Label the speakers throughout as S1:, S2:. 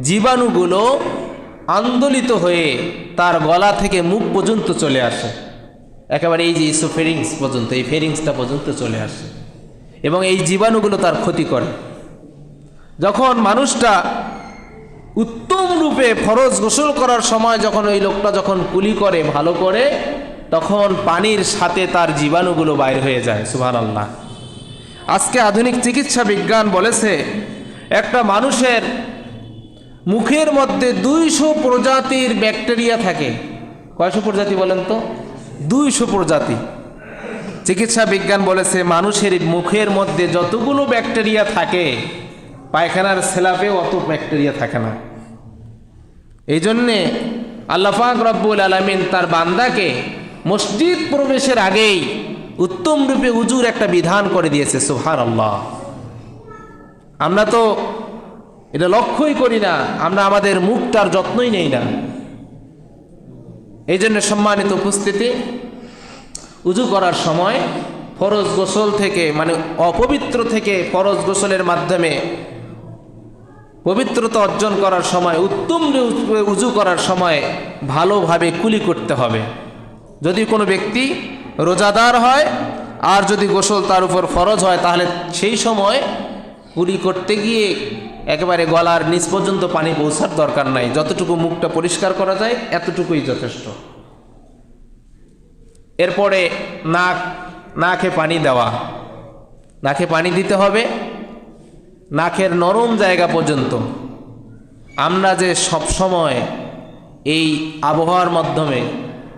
S1: জীবাণুগুলো আন্দোলিত হয়ে তার গলা থেকে মুখ পর্যন্ত চলে আসে। একেবারে এই যে ইসোফেরিংস পর্যন্ত, এই ফেরিংসটা পর্যন্ত চলে আসে এবং এই জীবাণুগুলো তার ক্ষতি করে। যখন মানুষটা উত্তম রূপে ফরজ গোসল করার সময় যখন ওই লোকটা যখন কুলি করে, ভালো করে, তখন পানির সাথে তার জীবাণুগুলো বাইর হয়ে যায় সুহান আল্লাহ আজকে আধুনিক চিকিৎসা বিজ্ঞান বলেছে, একটা মানুষের মুখের মধ্যে দুইশো প্রজাতির ব্যাকটেরিয়া থাকে। কয়শো প্রজাতি বলেন তো? দুইশো প্রজাতি। চিকিৎসা বিজ্ঞান বলেছে, মানুষের মুখের মধ্যে যতগুলো ব্যাকটেরিয়া থাকে, পায়খানার সেলাপে অত ব্যাকটেরিয়া থাকে না। এই জন্যে আল্লাফাক রব্বুল আলমিন তার বান্দাকে মসজিদ প্রবেশের আগেই উত্তম রূপে উজুর একটা বিধান করে দিয়েছে সুহার আল্লাহ আমরা তো এটা লক্ষ্যই করি না, আমরা আমাদের মুখটার যত্নই নেই না। এই জন্য সম্মানিত উপস্থিতি, উজু করার সময় ফরজ গোসল থেকে মানে অপবিত্র থেকে ফরজ গোসলের মাধ্যমে পবিত্রতা অর্জন করার সময়, উত্তম উজু করার সময় ভালোভাবে কুলি করতে হবে। যদি কোনো ব্যক্তি রোজাদার হয়, আর যদি গোসল তার উপর ফরজ হয়, তাহলে সেই সময় কুলি করতে গিয়ে একেবারে গলার নিচ পর্যন্ত পানি পৌঁছার দরকার নাই। যতটুকু মুখটা পরিষ্কার করা যায়, এতটুকুই যথেষ্ট। এরপরে নাক, নাকে পানি দেওয়া। নাকে পানি দিতে হবে। নাকের নরম জায়গা পর্যন্ত। আমরা যে সব সময় এই আবহাওয়ার মাধ্যমে,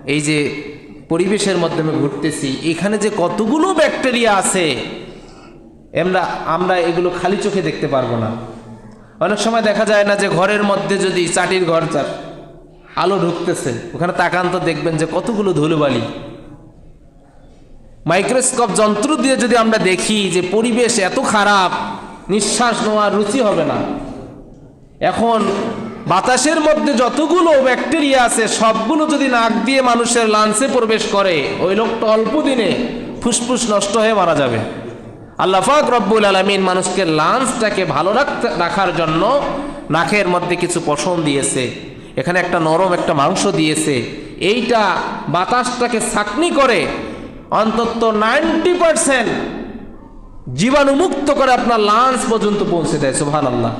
S1: এই যে পরিবেশের মাধ্যমে ঘুরতেছি, এখানে যে কতগুলো ব্যাকটেরিয়া আছে, আমরা আমরা এগুলো খালি চোখে দেখতে পারব না। অনেক সময় দেখা যায় না যে ঘরের মধ্যে যদি চাটির ঘর চার, আলো ঢুকতেছে, ওখানে তাকান তো দেখবেন যে কতগুলো ধুলোবালি। মাইক্রোস্কোপ যন্ত্র দিয়ে যদি আমরা দেখি যে পরিবেশ এত খারাপ, নিঃশ্বাস নেওয়ার রুচি হবে না। এখন বাতাসের মধ্যে যতগুলো ব্যাকটেরিয়া আছে, সবগুলো যদি নাক দিয়ে মানুষের লাঞ্চে প্রবেশ করে, ওই লোকটা অল্প দিনে ফুসফুস নষ্ট হয়ে মারা যাবে। আল্লাহাক রব্বুল আলমিন মানুষকে লাঞ্চটাকে ভালো রাখতে রাখার জন্য নাকের মধ্যে কিছু পশম দিয়েছে। এখানে একটা নরম একটা মাংস দিয়েছে। এইটা বাতাসটাকে ছাকনি করে অন্তত নাইনটি পারসেন্ট জীবাণুমুক্ত করে আপনার লাঞ্চ পর্যন্ত পৌঁছে দেয় সুহান আল্লাহ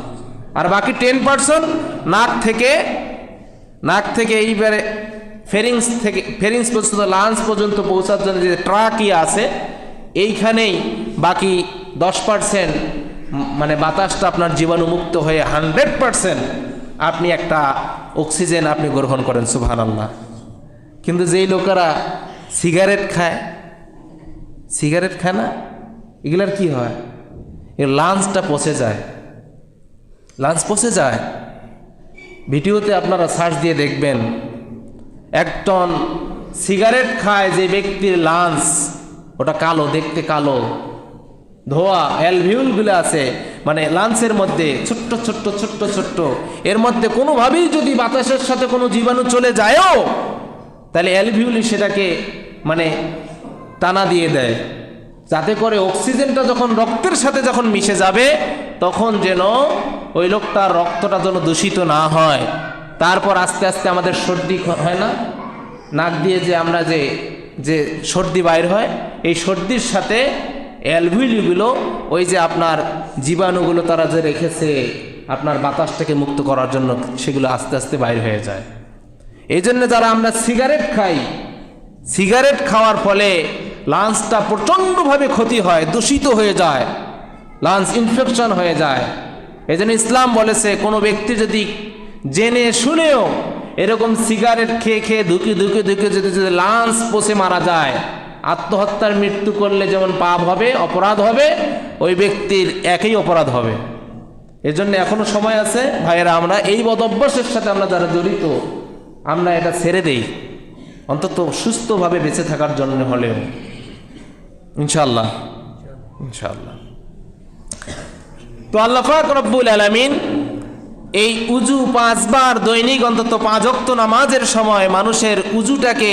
S1: আর বাকি টেন পার্সেন্ট নাক থেকে নাক থেকে এইবারে ফেরিংস থেকে ফেরিংস পর্যন্ত, লাঞ্চ পর্যন্ত পৌঁছার জন্য যে ট্রাকই আছে, এইখানেই বাকি দশ পার্সেন্ট মানে বাতাসটা আপনার জীবাণুমুক্ত হয়ে হান্ড্রেড পার্সেন্ট আপনি একটা অক্সিজেন আপনি গ্রহণ করেন সুহান আল্লাহ কিন্তু যেই লোকেরা সিগারেট খায় সিগারেট খায় না, এগুলার কি হয়? এর লাঞ্চটা পচে যায়। লাঞ্চ পচে যায়। ভিডিওতে আপনারা সার্চ দিয়ে দেখবেন, এক টন সিগারেট খায় যে ব্যক্তির লাঞ্চ ওটা কালো, দেখতে কালো। ধোয়া অ্যালভিউলগুলো আছে মানে লাঞ্চের মধ্যে, ছোট্ট ছোট্ট ছোট্ট ছোট্ট। এর মধ্যে কোনোভাবেই যদি বাতাসের সাথে কোনো জীবাণু চলে যায়ও, তাহলে অ্যালভিউলি সেটাকে মানে টানা দিয়ে দেয়। যাতে করে অক্সিজেনটা যখন রক্তের সাথে যখন মিশে যাবে, তখন যেন ওই লোকটার রক্তটা যেন দূষিত না হয়। তারপর আস্তে আস্তে আমাদের সর্দি হয় না? নাক দিয়ে যে আমরা যে যে সর্দি বাইর হয়, এই সর্দির সাথে অ্যালভিউলিগুলো ওই যে আপনার জীবাণুগুলো তারা যে রেখেছে, আপনার বাতাসটাকে মুক্ত করার জন্য, সেগুলো আস্তে আস্তে বাইর হয়ে যায়। এই জন্য যারা আমরা সিগারেট খাই, সিগারেট খাওয়ার ফলে লাঞ্চটা প্রচণ্ডভাবে ক্ষতি হয়, দূষিত হয়ে যায় লাঞ্চ ইনফেকশন হয়ে যায়। এই জন্য ইসলাম বলেছে, কোনো ব্যক্তি যদি জেনে শুনেও এরকম সিগারেট খেয়ে খেয়ে ধুকে ধুকে ধুকে যদি যদি লাঞ্চ পচে মারা যায় আত্মহত্যার মৃত্যু করলে যেমন পাপ হবে, অপরাধ হবে, ওই ব্যক্তির একই অপরাধ হবে। এজন্য এখনও সময় আছে, ভাইয়েরা, আমরা এই বদ অভ্যাসের সাথে আমরা যারা জড়িত, আমরা এটা ছেড়ে দেই। অন্তত সুস্থভাবে বেঁচে থাকার জন্য হলেও। ইনশাল্লাহ ইনশাল্লাহ তো আল্লাহাক রব্বুল আলমিন এই উজু পাঁচবার দৈনিক অন্তত পাঁচ অক্ত নামাজের সময় মানুষের উজুটাকে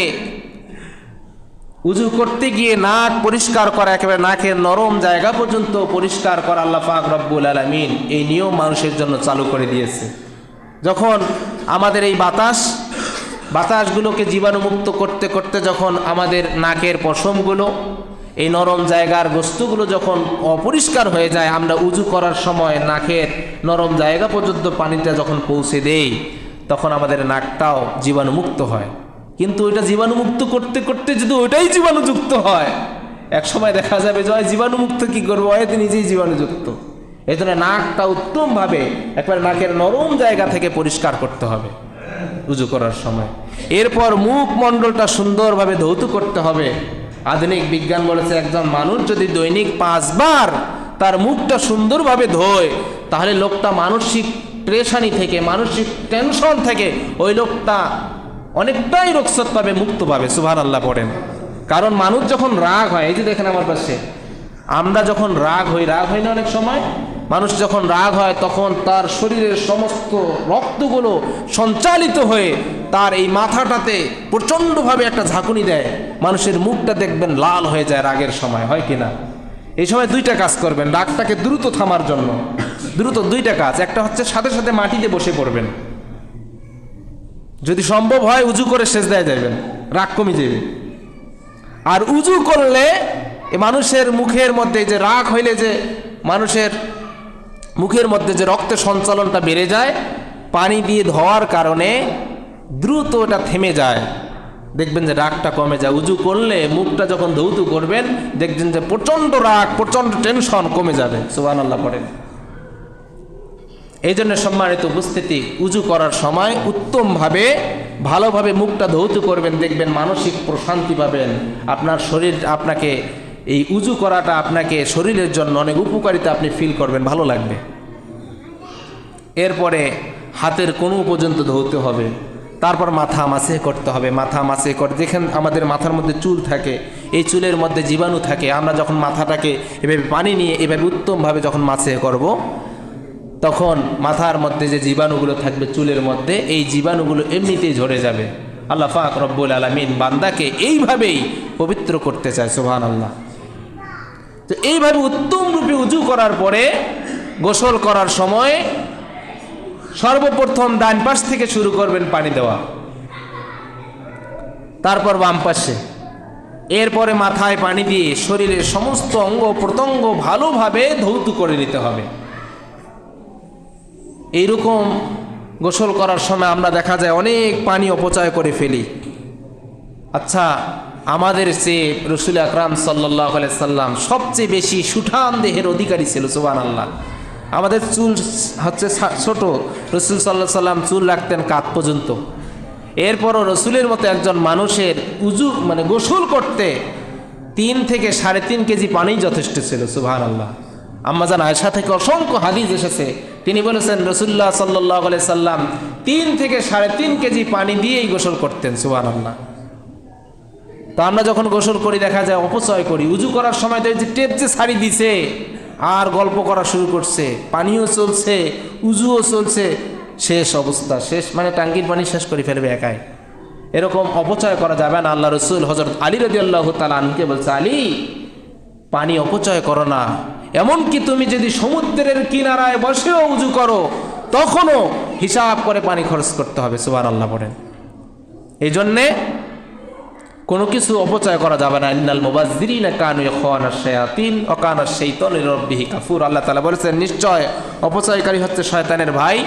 S1: উজু করতে গিয়ে নাক পরিষ্কার করা, একেবারে নাকের নরম জায়গা পর্যন্ত পরিষ্কার করা আল্লাহ পাক রব্বুল আলমিন এই নিয়ম মানুষের জন্য চালু করে দিয়েছে। যখন আমাদের এই বাতাস, বাতাসগুলোকে জীবাণুমুক্ত করতে করতে যখন আমাদের নাকের পশমগুলো, এই নরম জায়গার বস্তুগুলো যখন অপরিষ্কার হয়ে যায়, আমরা উজু করার সময় নাকের নরম জায়গা পর্যন্ত পানিটা যখন পৌঁছে দেই, তখন আমাদের নাকটাও জীবাণুমুক্ত হয়। কিন্তু ওইটা জীবাণুমুক্ত করতে করতে যদি ওইটাই জীবাণুযুক্ত হয়, এক সময় দেখা যাবে যে জীবাণুমুক্ত কি করব? হয়তো নিজেই জীবাণুযুক্ত। এই জন্য নাকটা উত্তমভাবে একবার নাকের নরম জায়গা থেকে পরিষ্কার করতে হবে উজু করার সময়। এরপর মুখ মণ্ডলটা সুন্দরভাবে ধৌত করতে হবে। আধুনিক বিজ্ঞান বলেছে, একজন মানুষ যদি দৈনিক পাঁচবার তার মুখটা সুন্দরভাবে ধোয়, তাহলে লোকটা মানসিক প্রেশানি থেকে, মানসিক টেনশন থেকে ওই লোকটা অনেকটাই রক্ষত পাবে, মুক্ত পাবে সুভান আল্লাহ পড়েন। কারণ মানুষ যখন রাগ হয়, এই যে দেখেন আমার পাশে, আমরা যখন রাগ হই রাগ হই না অনেক সময়? মানুষ যখন রাগ হয়, তখন তার শরীরের সমস্ত রক্তগুলো সঞ্চালিত হয়ে তার এই মাথাটাতে প্রচণ্ডভাবে একটা ঝাঁকুনি দেয়। মানুষের মুখটা দেখবেন লাল হয়ে যায় রাগের সময়, হয় কি না? এই সময় দুইটা কাজ করবেন, রাগটাকে দ্রুত থামার জন্য। দ্রুত দুইটা কাজ, একটা হচ্ছে সাথে সাথে মাটিতে বসে পড়বেন। যদি সম্ভব হয় উজু করে শেষ দেয় যাবেন রাগ কমে যাবে আর উজু করলে মানুষের মুখের মধ্যে যে রাগ হইলে যে মানুষের মুখের মধ্যে যে রক্তের সঞ্চালনটা বেড়ে যায়, পানি দিয়ে ধোয়ার কারণে দ্রুত ওটা থেমে যায়। দেখবেন যে রাগটা কমে যায়। উজু করলে মুখটা যখন ধৌতু করবেন, দেখবেন যে প্রচণ্ড রাগ, প্রচণ্ড টেনশন কমে যাবে। সুবান আল্লাহ করেন এই জন্য সম্মানিত উপস্থিতি, উজু করার সময় উত্তমভাবে, ভালোভাবে মুখটা ধৌত করবেন, দেখবেন মানসিক প্রশান্তি পাবেন। আপনার শরীর, আপনাকে এই উজু করাটা আপনাকে শরীরের জন্য অনেক উপকারিতা আপনি ফিল করবেন, ভালো লাগবে। এরপরে হাতের কোনো পর্যন্ত ধৌতে হবে। তারপর মাথা মাসে করতে হবে, মাথা মাসে করে। দেখেন আমাদের মাথার মধ্যে চুল থাকে, এই চুলের মধ্যে জীবাণু থাকে। আমরা যখন মাথাটাকে এভাবে পানি নিয়ে, এভাবে উত্তমভাবে যখন মাসে করব তখন মাথার মধ্যে যে জীবাণুগুলো থাকবে চুলের মধ্যে, এই জীবাণুগুলো এমনিতেই ঝরে যাবে। আল্লাহ ফাক রব্বুল আলমিন বান্দাকে এইভাবেই পবিত্র করতে চায় সুহান আল্লাহ তো এইভাবে উত্তম রূপে উজু করার পরে, গোসল করার সময় সর্বপ্রথম ডান পাশ থেকে শুরু করবেন পানি দেওয়া। তারপর বাম পাশে। এরপরে মাথায় পানি দিয়ে শরীরের সমস্ত অঙ্গ প্রত্যঙ্গ ভালোভাবে ধৌত করে নিতে হবে। এইরকম গোসল করার সময় আমরা দেখা যায় অনেক পানি অপচয় করে ফেলি। আচ্ছা আমাদের সে রসুল আকরাম সাল্লাহ সাল্লাম সবচেয়ে বেশি সুঠাম দেহের অধিকারী ছিল সুবান আল্লাহ আমাদের চুল হচ্ছে ছোট। রসুল সাল্লাহ সাল্লাম চুল রাখতেন কাত পর্যন্ত। এরপরও রসুলের মতো একজন মানুষের উজু মানে গোসল করতে তিন থেকে সাড়ে তিন কেজি পানি যথেষ্ট ছিল সুবাহান আল্লাহ আম্মাজান আয়সা থেকে অসংখ্য হাদিস এসেছে তিনি বলেছেন রসুল্লাহ সাল্লাহ সাল্লাম তিন থেকে সাড়ে তিন কেজি পানি দিয়েই গোসল করতেন সুবাহান আল্লাহ তো আমরা যখন গোসল করি, দেখা যায় অপচয় করি। উজু করার সময় দেখি যে টেপ যে শাড়ি দিছে, আর গল্প করা শুরু করছে, পানিও চলছে, উজুও চলছে, শেষ অবস্থা, শেষ মানে টাঙ্কির পানি শেষ করে ফেলবে একাই। এরকম অপচয় করা যাবে না। আল্লাহ রসুল হজরত আলী রদি আল্লাহ তালকে বলছে, আলী পানি অপচয় করো না। এমনকি তুমি যদি সমুদ্রের কিনারায় বসেও উজু করো, তখনও হিসাব করে পানি খরচ করতে হবে সুবান আল্লাহ বলেন এই জন্যে কোনো কিছু অপচয় করা যাবে না। ইন্নাল মুবাজ্জিরিনা কানু ইয়াখানা শায়াতিন ওয়া কানা শাইতানু লিরাব্বিহি কাফুর। আল্লাহ তাআলা বলেছেন, নিশ্চয় অপচয়কারী হচ্ছে শয়তানের ভাই